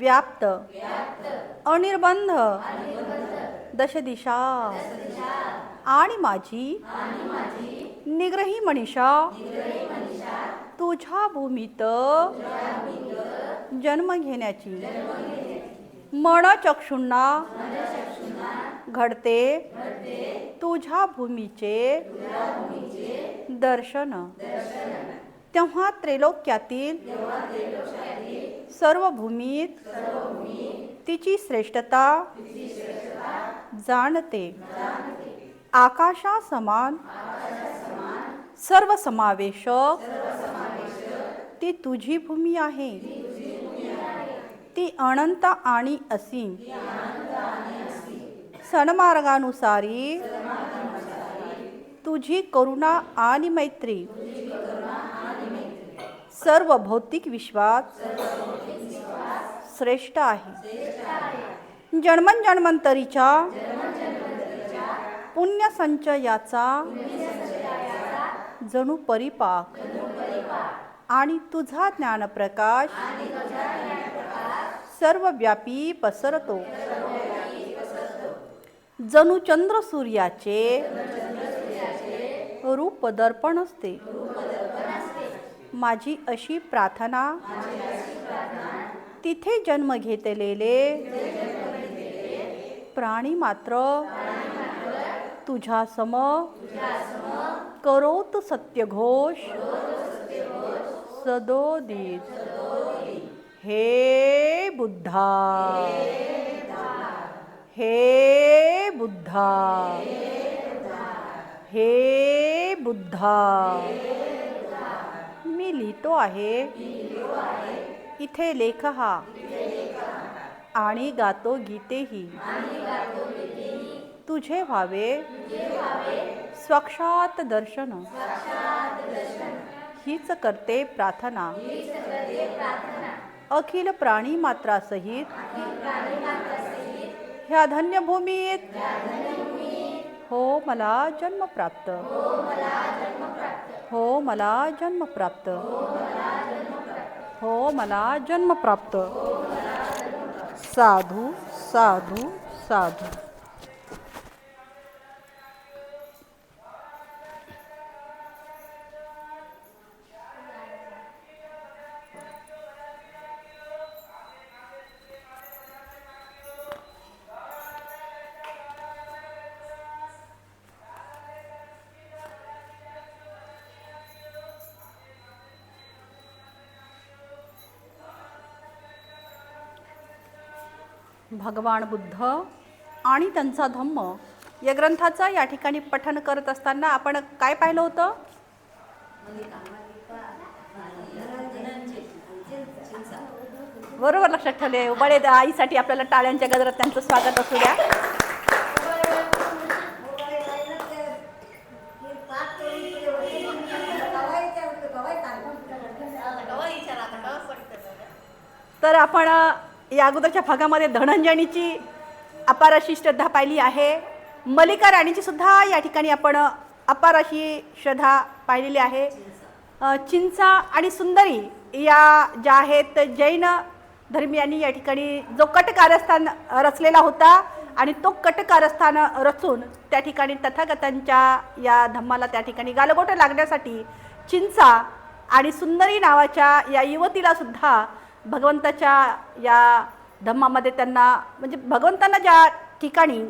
व्याप्त अनिर्बंध दशदिशा आणि माझी निग्रही मनीषा तुझ्या भूमीत जन्म घेण्याची मन चक्षुंना घडते तुझ्या भूमीचे दर्शन. तेव्हा त्रैलोक्यातील सर्व भूमीत तिची श्रेष्ठता जाणते. आकाशा समान सर्व समावेशक ती तुझी भूमी आहे. ती अनंत आणि असीम. सन्मार्गानुसारी तुझी करुणा आणि मैत्री सर्व भौतिक विश्वात श्रेष्ठ आहे. जन्मन पुण्यसंचयाचा जणू परिपाक आणि तुझा ज्ञानप्रकाश सर्वव्यापी पसरतो. जणू चंद्र सूर्याचे रूप दर्पण असते. माझी अशी प्रार्थना. तिथे जन्म घेतलेले. प्राणी मात्र तुझ्या सम करोत सत्यघोष सदोदित हे बुद्धा. हे बुद्धा. हे बुद्धा. लिहितो आहे. इथे लेख हा. आणि गातो गीतेही. तुझे व्हावे. स्वक्षात दर्शन. हीच करते प्रार्थना. अखिल प्राणी मात्रासहित ह्या धन्यभूमीत हो मला जन्म प्राप्त. हो मला जन्म प्राप्त. हो मला जन्म प्राप्त. साधू साधू साधू. भगवान बुद्ध आणि त्यांचा धम्म या ग्रंथाचा या ठिकाणी पठन करत असताना आपण काय पाहिलं होतं? बरोबर लक्षात ठेवले. बळे आईसाठी आपल्याला टाळ्यांच्या गजरात त्यांचं स्वागत असू द्या. तर आपण या अगोदरच्या भागामध्ये धनंजनीची अपार अशी श्रद्धा पाहिली आहे. मल्लिका राणीची सुद्धा या ठिकाणी आपण अपार अशी श्रद्धा पाहिलेली आहे. चिंचा आणि सुंदरी या ज्या आहेत जैन धर्मियांनी या ठिकाणी जो कट कारस्थान रचलेला होता आणि तो कट कारस्थान रचून त्या ठिकाणी तथागतांच्या या धम्माला त्या ठिकाणी गालगोट लागण्यासाठी चिंचा आणि सुंदरी नावाच्या या युवतीला सुद्धा भगवंताच्या या धम्मामध्ये त्यांना म्हणजे भगवंतांना ज्या ठिकाणी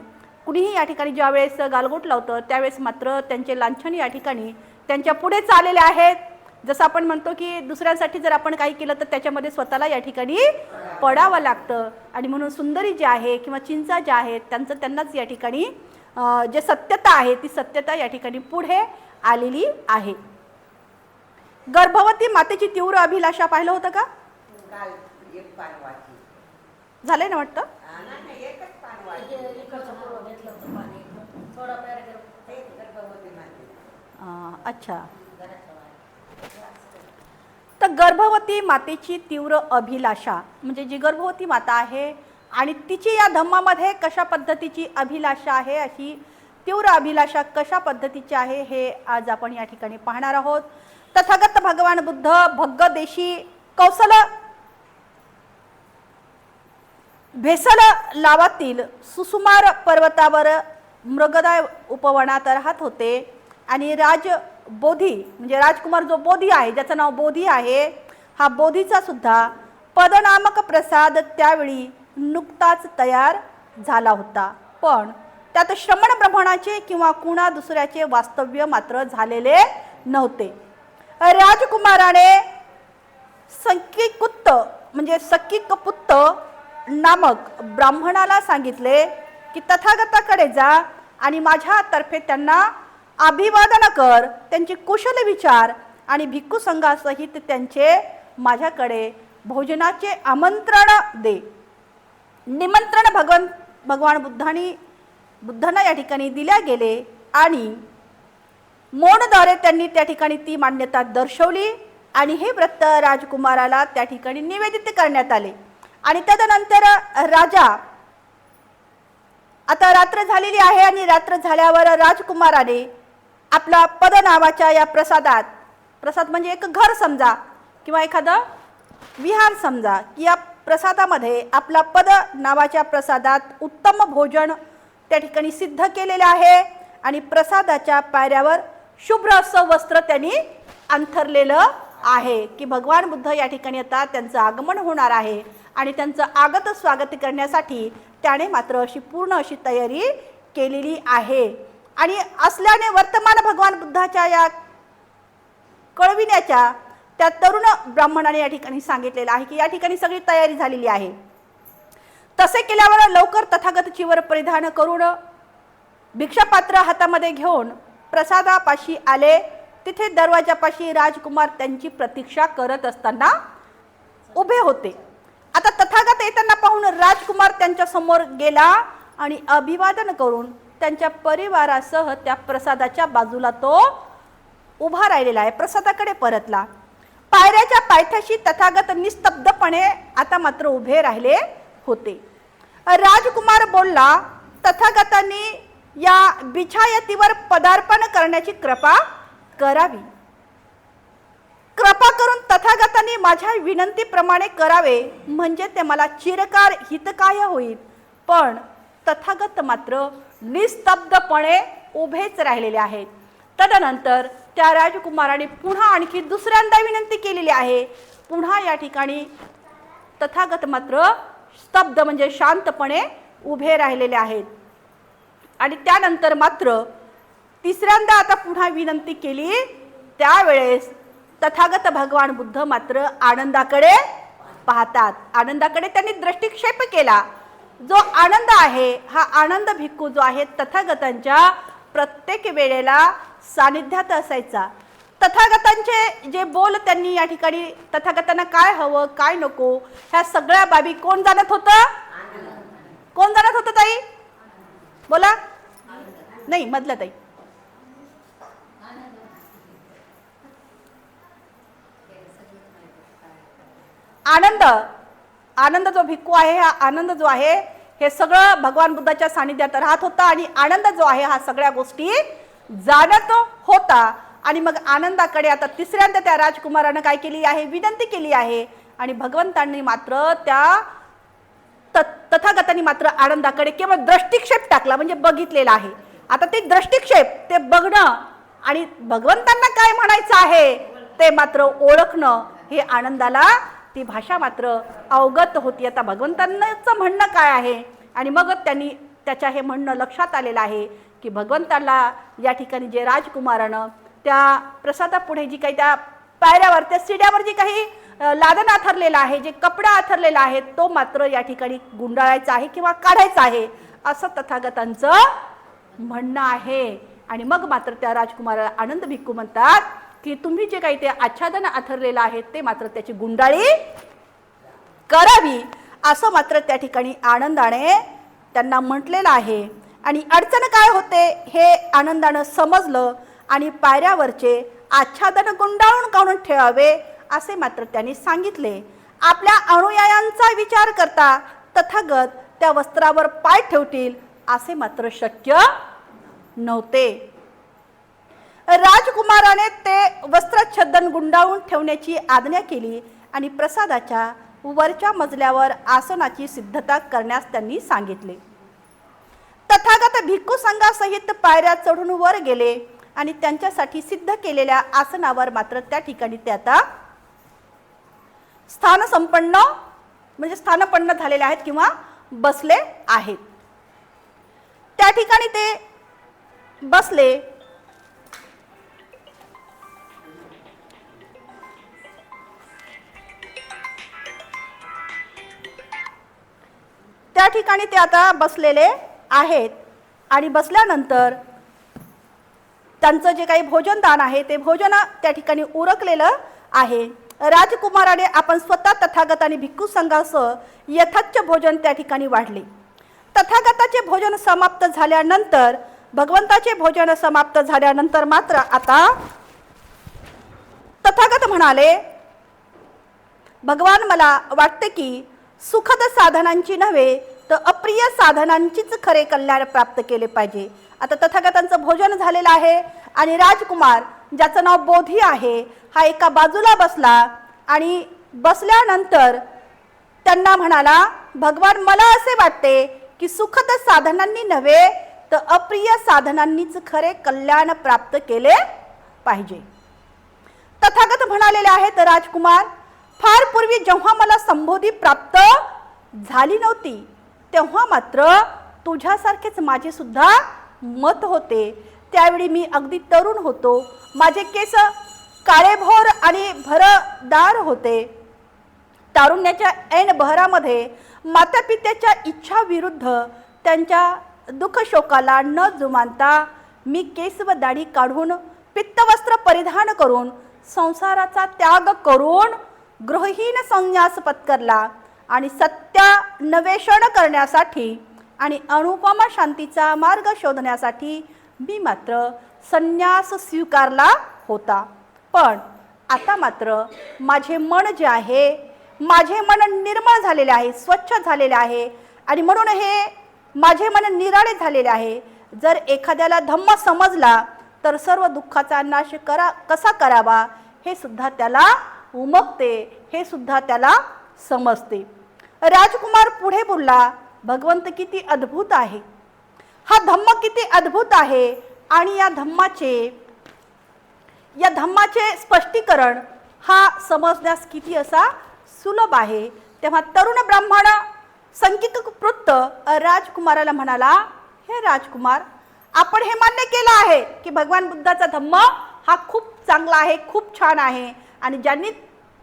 कुणीही या ठिकाणी ज्यावेळेस गालगोट लावतं त्यावेळेस मात्र त्यांचे लांछन या ठिकाणी त्यांच्या पुढे चाललेले आहेत. जसं आपण म्हणतो की दुसऱ्यांसाठी जर आपण काही केलं तर त्याच्यामध्ये स्वतःला या ठिकाणी पडावं लागतं. आणि म्हणून सुंदरी जे आहे किंवा चिंचा ज्या आहेत त्यांचं त्यांनाच या ठिकाणी जे सत्यता आहे ती सत्यता या ठिकाणी पुढे आलेली आहे. गर्भवती मातेची तीव्र अभिलाषा पाहिलं होतं का? काल एक पान वाची झालंय ना वाटतं? नाही एकच पान वाची ते गर्भवती माते. अं, अच्छा. तर गर्भवती मातेची तीव्र अभिलाषा म्हणजे जी गर्भवती माता आहे आणि तिची या धम्मामध्ये कशा पद्धतीची अभिलाषा आहे अशी तीव्र अभिलाषा कशा पद्धतीची आहे हे आज आपण या ठिकाणी पाहणार आहोत. तथागत भगवान बुद्ध भग्ग देशी कौशल भेसल लावातील सुसुमार पर्वतावर मृगदाय उपवनात राहत होते. आणि राज बोधी म्हणजे राजकुमार जो बोधी आहे ज्याचं नाव बोधी आहे हा बोधीचा सुद्धा पदनामक प्रसाद त्यावेळी नुकताच तयार झाला होता. पण त्यात श्रमण ब्रह्मणाचे किंवा कुणा दुसऱ्याचे वास्तव्य मात्र झालेले नव्हते. राजकुमाराने संकिकुत्त म्हणजे सकिकपुत्त नामक ब्राह्मणाला सांगितले की तथागताकडे जा आणि माझ्यातर्फे त्यांना अभिवादन कर त्यांचे कुशल विचार आणि भिक्खू संघासहित त्यांचे माझ्याकडे भोजनाचे आमंत्रण दे. निमंत्रण भगवन भगवान बुद्धांनी बुद्धांना या ठिकाणी दिल्या गेले आणि मोनद्वारे त्यांनी त्या ठिकाणी ती मान्यता दर्शवली आणि हे व्रत राजकुमाराला त्या ठिकाणी निवेदित करण्यात आले. आणि तदनंतर राजा आता रात्र झालेली आहे आणि रात्र झाल्यावर राजकुमाराने आपला पद नावाच्या या प्रसादात प्रसाद म्हणजे एक घर समजा किंवा एखादं विहार समजा की या प्रसादामध्ये आपला पद नावाच्या प्रसादात उत्तम भोजन त्या ठिकाणी सिद्ध केलेले आहे आणि प्रसादाच्या पायऱ्यावर शुभ्र असं वस्त्र त्यांनी अंथरलेलं आहे की भगवान बुद्ध या ठिकाणी आता त्यांचं आगमन होणार आहे. आणि त्यांचं आगत स्वागत करण्यासाठी त्याने मात्र अशी पूर्ण अशी तयारी केलेली आहे. आणि असल्याने वर्तमान भगवान बुद्धाच्या या कळविण्याच्या त्या तरुण ब्राह्मणाने या ठिकाणी सांगितलेलं आहे की या ठिकाणी सगळी तयारी झालेली आहे. तसे केल्यावर लवकर तथागत चिवर परिधान करून भिक्षापात्र हातामध्ये घेऊन प्रसादापाशी आले. तिथे दरवाजापाशी राजकुमार त्यांची प्रतीक्षा करत असताना उभे होते. आता तथागत येताना पाहून राजकुमार त्यांच्यासमोर गेला आणि अभिवादन करून त्यांच्या परिवारासह त्या प्रसादाच्या बाजूला तो उभा राहिलेला आहे. प्रसादाकडे परतला. पायऱ्याच्या पायथ्याशी तथागत निस्तब्धपणे आता मात्र उभे राहिले होते. राजकुमार बोलला तथागतांनी या बिछायतीवर पदार्पण करण्याची कृपा करावी. कृपा करून तथागतांनी माझ्या विनंतीप्रमाणे करावे म्हणजे ते मला चिरकार हितकाय होईल. पण तथागत मात्र निस्तब्धपणे उभेच राहिलेले आहेत. तदनंतर त्या राजकुमाराने पुन्हा आणखी दुसऱ्यांदा विनंती केलेली आहे. पुन्हा या ठिकाणी तथागत मात्र स्तब्ध म्हणजे शांतपणे उभे राहिलेले आहेत. आणि त्यानंतर मात्र तिसऱ्यांदा आता पुन्हा विनंती केली त्यावेळेस तथागत भगवान बुद्ध मात्र आनंदाकडे पाहतात. आनंदाकडे त्यांनी दृष्टिक्षेप केला. जो आनंद आहे हा आनंद भिक्खू जो आहे तथागतांच्या प्रत्येक वेळेला सानिध्यात असायचा. तथागतांचे जे बोल त्यांनी या ठिकाणी तथागतांना काय हवं काय नको ह्या सगळ्या बाबी कोण जाणत होतं? कोण जाणत होतं ताई? बोला. नाही मधलं ताई. आनंद आनंद जो भिक्खू आहे हा आनंद जो आहे हे सगळं भगवान बुद्धाच्या सानिध्यात राहत होता आणि आनंद जो आहे हा सगळ्या गोष्टी जाणत होता. आणि मग आनंदाकडे आता तिसऱ्यांदा त्या राजकुमारानं काय केली आहे? विनंती केली आहे. आणि भगवंतांनी मात्र त्या त- तथागतांनी मात्र आनंदाकडे केवळ दृष्टिक्षेप टाकला म्हणजे बघितलेला आहे. आता ते दृष्टिक्षेप ते बघणं आणि भगवंतांना काय म्हणायचं आहे ते मात्र ओळखणं हे आनंदाला ती भाषा मात्र अवगत होती. आता भगवंतांचं म्हणणं काय आहे? आणि मग त्यांनी त्याच्या हे म्हणणं लक्षात आलेलं आहे की भगवंताला या ठिकाणी जे राजकुमारानं त्या प्रसादापुढे जी काही त्या पायऱ्यावर त्या सिड्यावर जी काही लादन आथरलेला आहे जे कपडा आथरलेला आहे तो मात्र या ठिकाणी गुंडाळायचा आहे किंवा काढायचा आहे असं तथागतांचं म्हणणं आहे. आणि मग मात्र त्या राजकुमाराला आनंद भिक्खू म्हणतात की तुम्ही जे काही ते आच्छादन आथरलेलं आहे ते मात्र त्याची गुंडाळी करावी असं मात्र त्या ठिकाणी आनंदाने त्यांना म्हटलेलं आहे. आणि अडचण काय होते हे आनंदानं समजलं आणि पायऱ्यावरचे आच्छादन गुंडाळून काढून ठेवावे असे मात्र त्यांनी सांगितले. आपल्या अनुयायांचा विचार करता तथागत त्या वस्त्रावर पाय ठेवतील असे मात्र शक्य नव्हते. राजकुमाराने ते वस्त्रच्छदन गुंडाळून ठेवण्याची आज्ञा केली आणि प्रसादाच्या वरच्या मजल्यावर आसनाची सिद्धता करण्यास त्यांनी सांगितले. तथागत भिक्खू संघासहित पायऱ्या चढून वर गेले आणि त्यांच्यासाठी सिद्ध केलेल्या आसनावर मात्र त्या ठिकाणी ते आता स्थान संपन्न म्हणजे स्थानपन्न झालेले आहेत किंवा बसले आहेत. त्या ठिकाणी ते बसले त्या ठिकाणी ते आता बसलेले आहेत. आणि बसल्यानंतर त्यांचं जे काही भोजनदान आहे ते भोजन त्या ठिकाणी उरकलेलं आहे. राजकुमाराने आपण स्वतः तथागत आणि भिक्खू संघासह यथाच्च भोजन त्या ठिकाणी वाढले. तथागताचे भोजन समाप्त झाल्यानंतर भगवंताचे भोजन समाप्त झाल्यानंतर मात्र आता तथागत म्हणाले भगवान मला वाटते की सुखद साधनांची नव्हे तर अप्रिय साधनांचीच खरे कल्याण प्राप्त केले पाहिजे. आता तथागतांचं भोजन झालेलं आहे आणि राजकुमार ज्याचं नाव बोधी आहे हा एका बाजूला बसला आणि बसल्यानंतर त्यांना म्हणाला भगवान मला असे वाटते की सुखद साधनांनी नव्हे तर अप्रिय साधनांनीच खरे कल्याण प्राप्त केले पाहिजे. तथागत म्हणालेले आहेत राजकुमार फार पूर्वी जेव्हा मला संबोधी प्राप्त झाली नव्हती तेव्हा मात्र तुझ्यासारखेच माझे सुद्धा मत होते. त्यावेळी मी अगदी तरुण होतो. माझे केस काळेभोर आणि भरदार होते. तारुण्याच्या ऐन बहरामध्ये मातापित्याच्या इच्छाविरुद्ध त्यांच्या दुःखशोकाला न जुमानता मी केस व दाढी काढून पित्तवस्त्र परिधान करून संसाराचा त्याग करून गृहहीन संन्यास पत्करला. आणि सत्यान्वेषण करण्यासाठी आणि अनुपमा शांतीचा मार्ग शोधण्यासाठी मी मात्र संन्यास स्वीकारला होता. पण आता मात्र माझे मन जे आहे माझे मन निर्मळ झालेले आहे स्वच्छ झालेले आहे आणि म्हणून हे माझे मन निराळे झालेले आहे. जर एखाद्याला धम्म समजला तर सर्व दुःखाचा नाश करा कसा करावा हे सुद्धा त्याला उमगते हे सुद्धा त्याला समजते. राजकुमार पुढे बोलला भगवंत किती अद्भुत आहे. हा धम्म किती अद्भुत आहे आणि या धम्माचे या धम्माचे स्पष्टीकरण हा समजण्यास किती असा सुलभ आहे. तेव्हा तरुण ब्राह्मण संकित वृत्त राजकुमाराला म्हणाला हे राजकुमार आपण हे मान्य केलं आहे की भगवान बुद्धाचा धम्म हा खूप चांगला आहे खूप छान आहे आणि ज्यांनी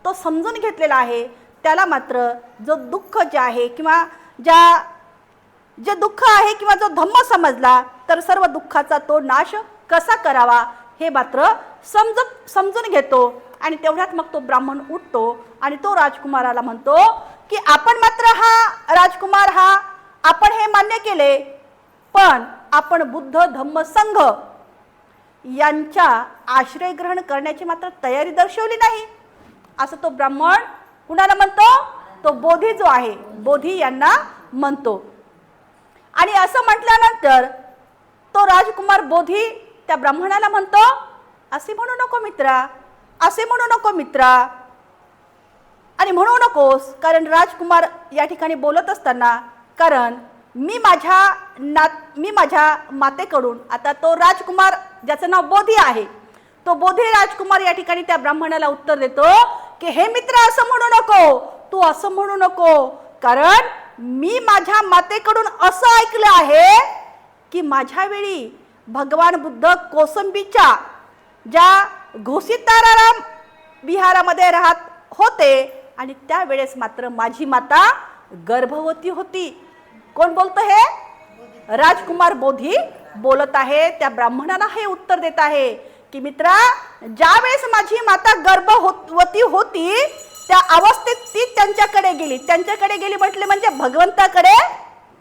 तो समजून घेतलेला आहे त्याला मात्र जो दुःख जे आहे किंवा ज्या जे दुःख आहे किंवा जो धम्म समजला तर सर्व दुःखाचा तो नाश कसा करावा हे मात्र समज समजून घेतो आणि तेवढ्यात मग तो ब्राह्मण उठतो आणि तो राजकुमाराला म्हणतो की आपण मात्र हा राजकुमार हा आपण हे मान्य केले पण आपण बुद्ध धम्म संघ यांच्या आश्रय ग्रहण करण्याची मात्र तयारी दर्शवली नाही. असं तो ब्राह्मण कुणाला म्हणतो? तो बोधी जो आहे बोधी यांना म्हणतो. आणि असं म्हटल्यानंतर तो राजकुमार बोधी त्या ब्राह्मणाला म्हणतो असे म्हणू नको मित्रा असे म्हणू नको मित्रा. आणि म्हणू नकोस कारण राजकुमार या ठिकाणी बोलत असताना कारण मी माझ्या नात मी माझ्या मातेकडून आता तो राजकुमार ज्याचं नाव बोधी आहे तो बोधी राजकुमार या ठिकाणी त्या ब्राह्मणाला उत्तर देतो की हे मित्र असं म्हणू नको तू असं म्हणू नको. कारण मी माझ्या मातेकडून असं ऐकलं आहे की माझ्या वेळी भगवान बुद्ध कोसंबीच्या ज्या घोषिताराम विहारामध्ये राहत होते आणि त्यावेळेस मात्र माझी माता गर्भवती होती. कोण बोलतं हे? राजकुमार बोधी बोलत आहे त्या ब्राह्मणाला हे उत्तर देत आहे. की मित्रा ज्यावेळेस माझी माता गर्भवती होती त्या अवस्थेत ती त्यांच्याकडे गेली. त्यांच्याकडे गेली म्हटले म्हणजे भगवंताकडे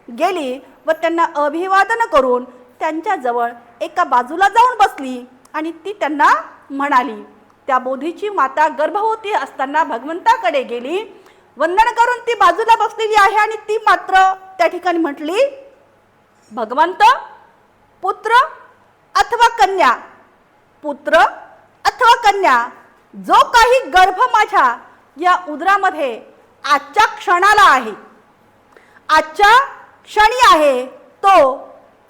गेली व त्यांना अभिवादन करून त्यांच्याजवळ एका बाजूला जाऊन बसली आणि ती त्यांना म्हणाली त्या बोधीची माता गर्भवती असताना भगवंताकडे गेली. वंदन करून ती बाजूला बसलेली आहे आणि ती मात्र त्या ठिकाणी म्हटली भगवंत पुत्र अथवा कन्या पुत्र अथवा कन्या जो काही गर्भ माझ्या या उदरामध्ये आजच्या क्षणाला आहे. आजच्या क्षणी आहे तो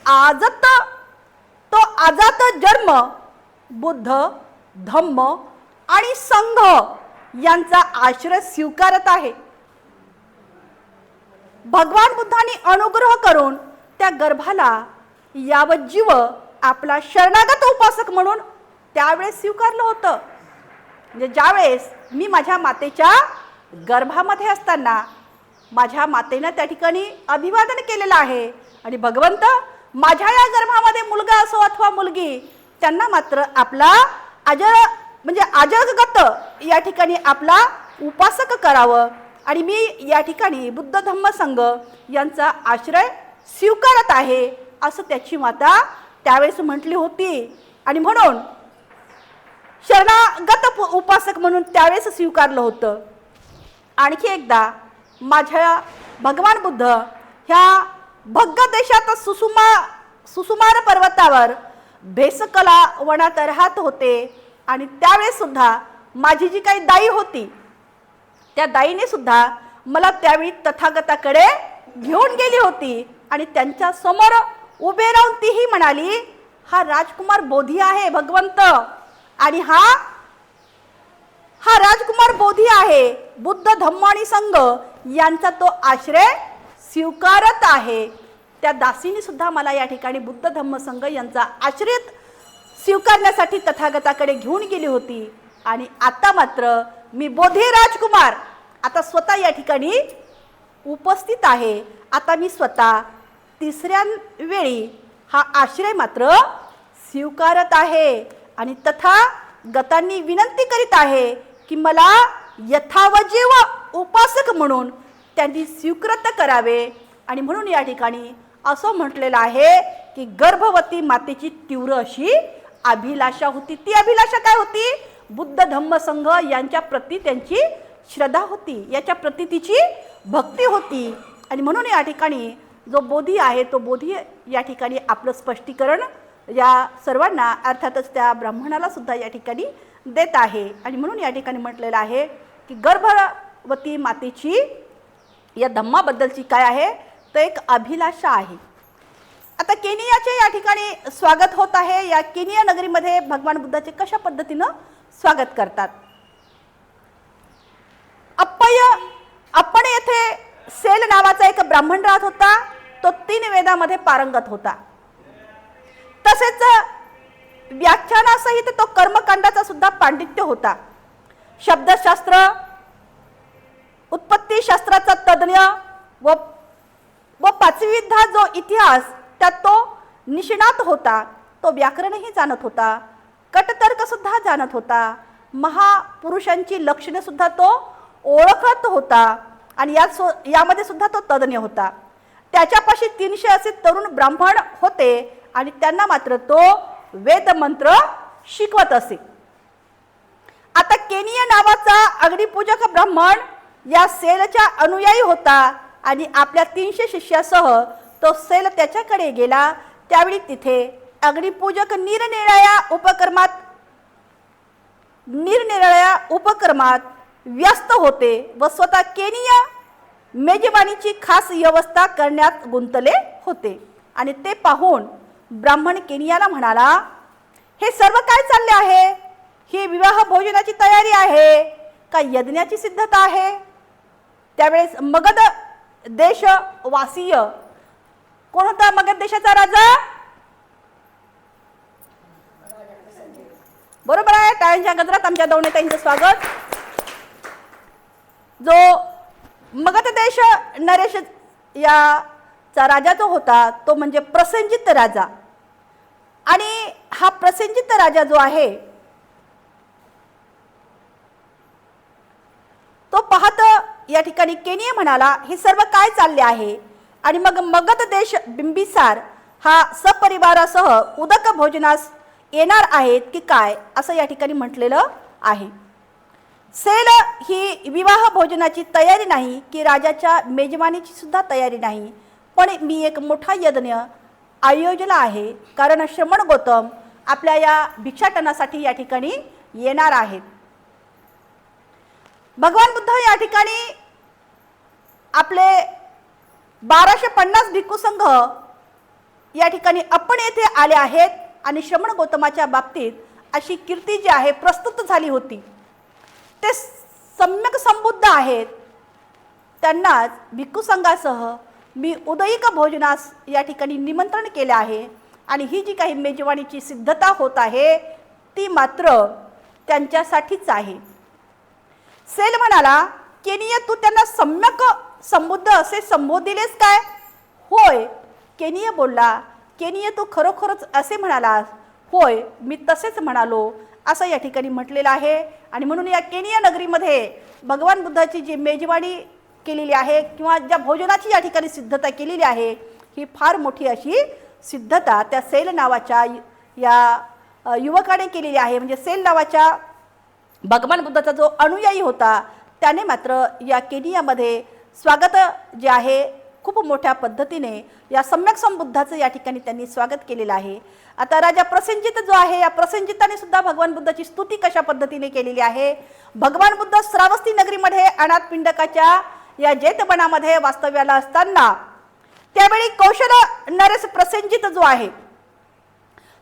आजत तो आजात जन्म बुद्ध धम्म आणि संघ यांचा आश्रय स्वीकारत आहे. भगवान बुद्धांनी अनुग्रह करून त्या गर्भाला यावज्जीव आपला शरणागत उपासक म्हणून त्यावेळेस स्वीकारलं होतं. म्हणजे ज्यावेळेस मी माझ्या मातेच्या गर्भामध्ये असताना माझ्या मातेनं त्या ठिकाणी अभिवादन केलेलं आहे आणि भगवंत माझ्या या गर्भामध्ये मुलगा असो अथवा मुलगी त्यांना मात्र आपला अजर म्हणजे अजगत या ठिकाणी आपला उपासक करावं आणि मी या ठिकाणी बुद्ध धम्म संघ यांचा आश्रय स्वीकारत आहे असं त्याची माता त्यावेळेस म्हटली होती. आणि म्हणून शरणागत उपासक म्हणून त्यावेळेस स्वीकारलं होतं. आणखी एकदा माझ्या भगवान बुद्ध ह्या भग्ग देशात सुसुमा सुसुमार पर्वतावर भेसकला वनात राहत होते आणि त्यावेळेस सुद्धा माझी जी काही दाई होती त्या दाईने सुद्धा मला त्यावेळी तथागताकडे घेऊन गेली होती आणि त्यांच्यासमोर उभे राहून तीही म्हणाली हा राजकुमार बोधी आहे भगवंत. आणि हा हा राजकुमार बोधी आहे. बुद्ध धम्म आणि संघ यांचा तो आश्रय स्वीकारत आहे. त्या दासीने सुद्धा मला या ठिकाणी बुद्ध धम्म संघ यांचा आश्रय स्वीकारण्यासाठी तथागताकडे घेऊन गेली होती. आणि आता मात्र मी बोधे राजकुमार. आता स्वतः या ठिकाणी उपस्थित आहे. आता मी स्वतः तिसऱ्या वेळी हा आश्रय मात्र स्वीकारत आहे. आणि तथा गतांनी विनंती करीत आहे की मला यथावजीव उपासक म्हणून त्यांनी स्वीकृत करावे. आणि म्हणून या ठिकाणी असं म्हटलेलं आहे की गर्भवती मातेची तीव्र अशी अभिलाषा होती. ती अभिलाषा काय होती? बुद्ध धम्म संघ यांच्या प्रती त्यांची श्रद्धा होती. याच्या प्रती तिची भक्ती होती. आणि म्हणून या ठिकाणी जो बोधी आहे तो बोधी या ठिकाणी आपलं स्पष्टीकरण या सर्वांना अर्थातच त्या ब्राह्मणाला सुद्धा या ठिकाणी देत आहे. आणि म्हणून या ठिकाणी म्हटलेलं आहे की गर्भवती मातेची या धम्माबद्दलची काय आहे? तर एक अभिलाषा आहे. आता केनियाचे या ठिकाणी स्वागत होत आहे. या केनिया नगरीमध्ये भगवान बुद्धाचे कशा पद्धतीनं स्वागत करतात? अप्पय आपण येथे सेल नावाचा एक ब्राह्मण राहत होता. तो तीन वेदामध्ये पारंगत होता. तसेच व्याख्यानासहित तो कर्मकांडाचा सुद्धा पांडित्य होता. शब्दशास्त्र उत्पत्तीशास्त्राचा तज्ञ तज्ज्ञ व व पाचवीधा जो इतिहास त्यात तो निष्णात होता. तो व्याकरणही जाणत होता. कटतर्कसुद्धा जाणत होता. महापुरुषांची लक्षणंसुद्धा तो ओळखत होता. आणि यात यामध्ये सुद्धा तो तज्ज्ञ होता. त्याच्यापाशी तीनशे असे तरुण ब्राह्मण होते. आणि त्यांना मात्र तो वेदमंत्र शिकवत असे. आता केनिया नावाचा अग्निपूजक ब्राह्मण या सेलच्या अनुयायी होता आणि आपल्या तीनशे शिष्यासह तो सेल त्याच्याकडे गेला. त्यावेळी तिथे अग्निपूजक निरनिराळ्या उपक्रमात निरनिराळ्या उपक्रमात व्यस्त होते व स्वतः केनिया मेजवानीची खास व्यवस्था करण्यात गुंतले होते. आणि ते पाहून ब्राह्मण केनियाला म्हणाला हे सर्व काय चालले आहे? ही विवाह भोजनाची तयारी आहे का यज्ञाची सिद्धता आहे? त्यावेळेस मगध देशवासीय कोण होता मगध देशाचा राजा? बरोबर आहे टाळ्यांच्या गजरात आमच्या दोन्ही स्वागत. जो मगध देश नरेश या चा राजा जो होता तो म्हणजे प्रसंजित राजा. आणि हा प्रसंजित राजा जो आहे तो पाहत या ठिकाणी केनिया म्हणाला हे सर्व काय चालले आहे? आणि मग मगध देश बिंबिसार हा सपरिवारासह उदक भोजनास येणार आहेत की काय असं या ठिकाणी म्हटलेलं आहे. सेल ही विवाह भोजनाची तयारी नाही की राजाच्या मेजवानीची सुद्धा तयारी नाही पण मी एक मोठा यज्ञ आयोजला आहे. कारण श्रमण गौतम आपल्या या भिक्षाटनासाठी या ठिकाणी येणार आहेत. भगवान बुद्ध या ठिकाणी आपले बाराशे पन्नास भिक्खू संघ या ठिकाणी आपण येथे आले आहेत आणि श्रमण गौतमाच्या बाबतीत अशी कीर्ती जी आहे प्रस्तुत झाली होती. ते सम्यक संबुद्ध आहेत. त्यांनाच भिक्खू संघासह मी उदयिक भोजनास या ठिकाणी निमंत्रण केले आहे. आणि ही जी काही मेजवानीची सिद्धता होत आहे ती मात्र त्यांच्यासाठीच आहे. सेल म्हणाला केनिया तू त्यांना सम्यक संबुद्ध असे संबोधिलेस काय? होय केनिया बोलला केनिया तू खरोखरच असे म्हणालास? होय मी तसेच म्हणालो असं या ठिकाणी म्हटलेलं आहे. आणि म्हणून या केनिया नगरीमध्ये भगवान बुद्धाची जी मेजवानी केलेली आहे किंवा ज्या भोजनाची या ठिकाणी सिद्धता केलेली आहे ही फार मोठी अशी सिद्धता त्या सेल नावाच्या या युवकाने केलेली आहे. म्हणजे सेल नावाच्या भगवान बुद्धाचा जो अनुयायी होता त्याने मात्र या केनियामध्ये स्वागत जे आहे खूप मोठ्या पद्धतीने या सम्यक संबुद्धाचं या ठिकाणी त्यांनी स्वागत केलेलं आहे. आता राजा प्रसंजित जो आहे या प्रसंजिताने सुद्धा भगवान बुद्धाची स्तुती कशा पद्धतीने केलेली आहे? भगवान बुद्ध श्रावस्ती नगरीमध्ये अनाथ पिंडकाच्या या जेतपणामध्ये वास्तव्याला असताना त्यावेळी कौशल नरेश प्रसंजित जो आहे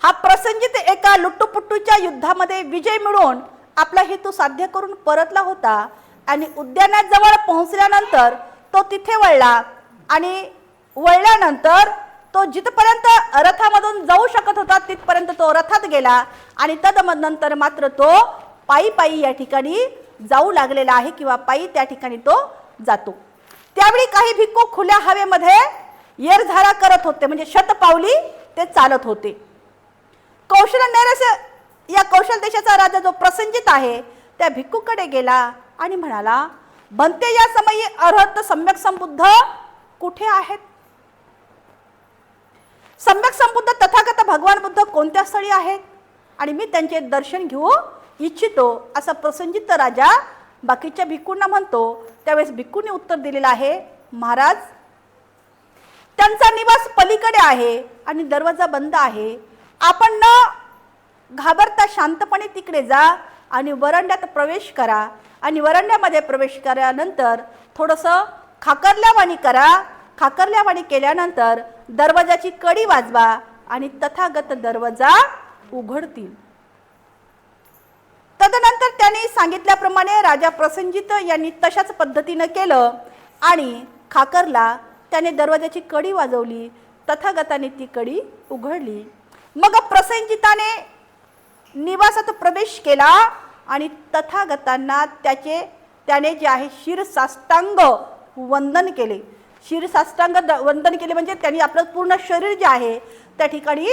हा प्रसंजित एका लुट्टुपुट्टूच्या युद्धामध्ये विजय मिळवून आपला हेतू साध्य करून परतला होता आणि उद्यानाजवळ पोहोचल्यानंतर तो तिथे वळला आणि वळल्यानंतर तो जिथपर्यंत रथामधून जाऊ शकत होता तिथपर्यंत तो रथात गेला आणि तदनंतर मात्र तो पायी पायी या ठिकाणी जाऊ लागलेला आहे किंवा पायी त्या ठिकाणी तो जातो. त्यावेळी काही भिक्खू खुल्या हवेमध्ये येरझारा करत होते. म्हणजे शतपावली ते चालत होते. कौशल नैरस या कौशल देशाचा राजा जो प्रसंजित आहे त्या भिक्खूकडे गेला आणि म्हणाला बनते या समयी अर्हत सम्यक संबुद्ध कुठे आहेत? सम्यक संबुद्ध तथागत भगवान बुद्ध कोणत्या स्थळी आहेत? आणि मी त्यांचे दर्शन घेऊ इच्छितो असा प्रसंजित राजा बाकीच्या भिक्खूंना म्हणतो त्यावेळेस भिक्कूंनी उत्तर दिलेलं आहे महाराज त्यांचा निवास पलीकडे आहे आणि दरवाजा बंद आहे. आपण न घाबरता शांतपणे तिकडे जा आणि वरांड्यात प्रवेश करा आणि वरांड्यामध्ये प्रवेश केल्यानंतर थोडंसं खाकरल्यावाणी करा. खाकरल्यावाणी केल्यानंतर दरवाजाची कडी वाजवा आणि तथागत दरवाजा उघडतील. तदनंतर त्यांनी सांगितल्याप्रमाणे राजा प्रसंजित यांनी तशाच पद्धतीनं केलं आणि खाकरला त्याने दरवाजाची कडी वाजवली तथागताने ती कडी उघडली. मग प्रसंजिताने निवासात प्रवेश केला आणि तथागतांना त्याचे त्याने जे आहे शिरसाष्टांग वंदन केले. शिरसाष्टांग द- वंदन केले म्हणजे त्यांनी आपलं पूर्ण शरीर जे आहे त्या ठिकाणी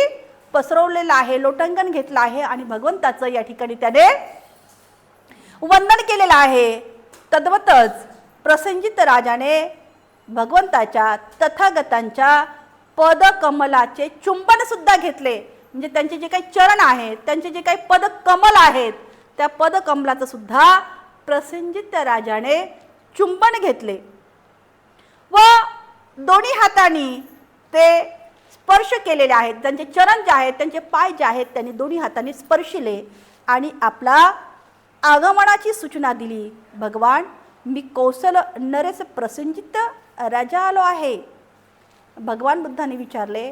पसरवलेलं आहे लोटंकन घेतलं आहे आणि भगवंताचं या ठिकाणी त्याने वंदन केलेलं आहे. तद्वतच प्रसंजित राजाने भगवंताच्या तथागतांच्या पदकमलाचे चुंबन सुद्धा घेतले. म्हणजे त्यांचे जे काही चरण आहेत त्यांचे जे काही पदकमल आहेत त्या पदकमलाचं सुद्धा प्रसंजित राजाने चुंबन घेतले. व दोन्ही हातांनी ते स्पर्श केलेले आहेत त्यांचे चरण जे आहेत त्यांचे पाय जे आहेत त्यांनी दोन्ही हातांनी स्पर्शिले आणि आपला आगमनाची सूचना दिली भगवान मी कौशल नरेस प्रसंजित राजा आलो आहे. भगवान बुद्धाने विचारले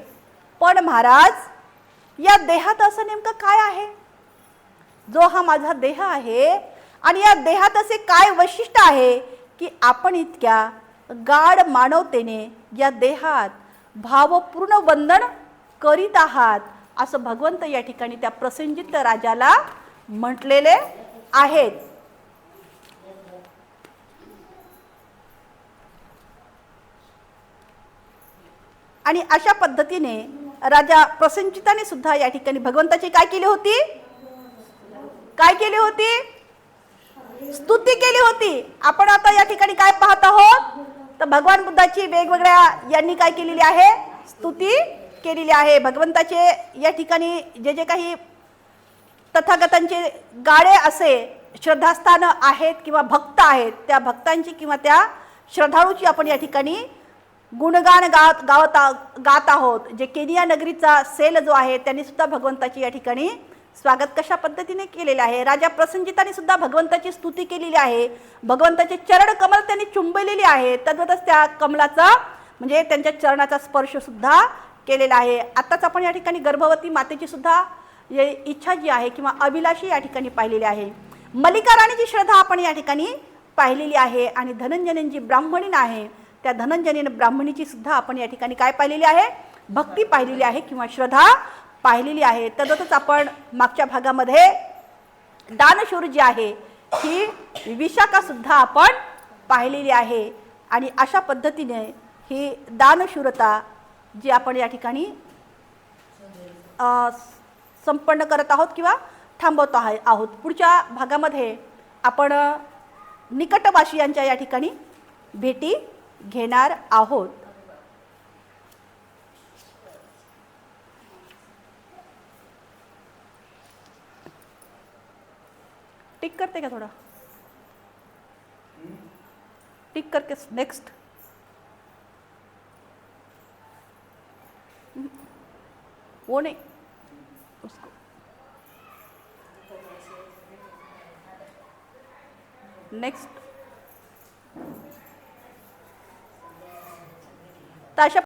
पण महाराज या देहात असं नेमकं काय आहे? जो हा माझा देह आहे आणि या देहात असे काय वैशिष्ट्य आहे की आपण इतक्या गाढ मानवतेने या देहात भावपूर्ण वंदन करीत आहात असं भगवंत या ठिकाणी त्या प्रसंजित राजाला म्हटलेले आहेत. आणि अशा पद्धतीने राजा प्रसंजिताने सुद्धा या ठिकाणी भगवंताची काय केली होती? काय केली होती? स्तुती केली होती. आपण आता या ठिकाणी काय पाहत आहोत? तर भगवान बुद्धाची वेगवेगळ्या यांनी काय केलेली आहे? स्तुती केलेली आहे. भगवंताचे या ठिकाणी जे जे काही तथागतांचे गाळे असे श्रद्धास्थानं आहेत किंवा भक्त आहेत त्या भक्तांची किंवा त्या श्रद्धाळूची आपण या ठिकाणी गुणगान गात गावत गात आहोत. जे केनिया नगरीचा सेल जो आहे त्यांनी सुद्धा भगवंताची या ठिकाणी स्वागत कशा पद्धतीने केलेलं आहे? राजा प्रसंजिताने सुद्धा भगवंताची स्तुती केलेली आहे. भगवंताचे चरण कमल त्यांनी चुंबलेली आहे. तद्वतच त्या कमलाचा म्हणजे त्यांच्या चरणाचा स्पर्श सुद्धा केलेला आहे. आत्ताच आपण या ठिकाणी गर्भवती मातेची सुद्धा इच्छा जी आहे किंवा अभिलाषी या ठिकाणी पाहिलेली आहे. मल्लिका राणीची श्रद्धा आपण या ठिकाणी पाहिलेली आहे आणि धनंजनीन जी ब्राह्मणीन आहे. त्या धनंजयन ब्राह्मणीची सुद्धा आपण या ठिकाणी काय पाहिलेली आहे? भक्ती पाहिलेली आहे किंवा श्रद्धा पाहिलेली आहे. तदतच आपण मागच्या भागामध्ये दानशूर जी आहे. ही विशाखासुद्धा आपण पाहिलेली आहे. आणि अशा पद्धतीने ही दानशूरता जी आपण या ठिकाणी संपन्न करत आहोत किंवा थांबवत आहे आहोत. पुढच्या भागामध्ये आपण अ, निकटवासियांच्या या ठिकाणी भेटी घेणार आहोत. टिक करते का थोड़ा? टिक करके नेक्स्ट वो नहीं उसको। नेक्स्ट तर अशा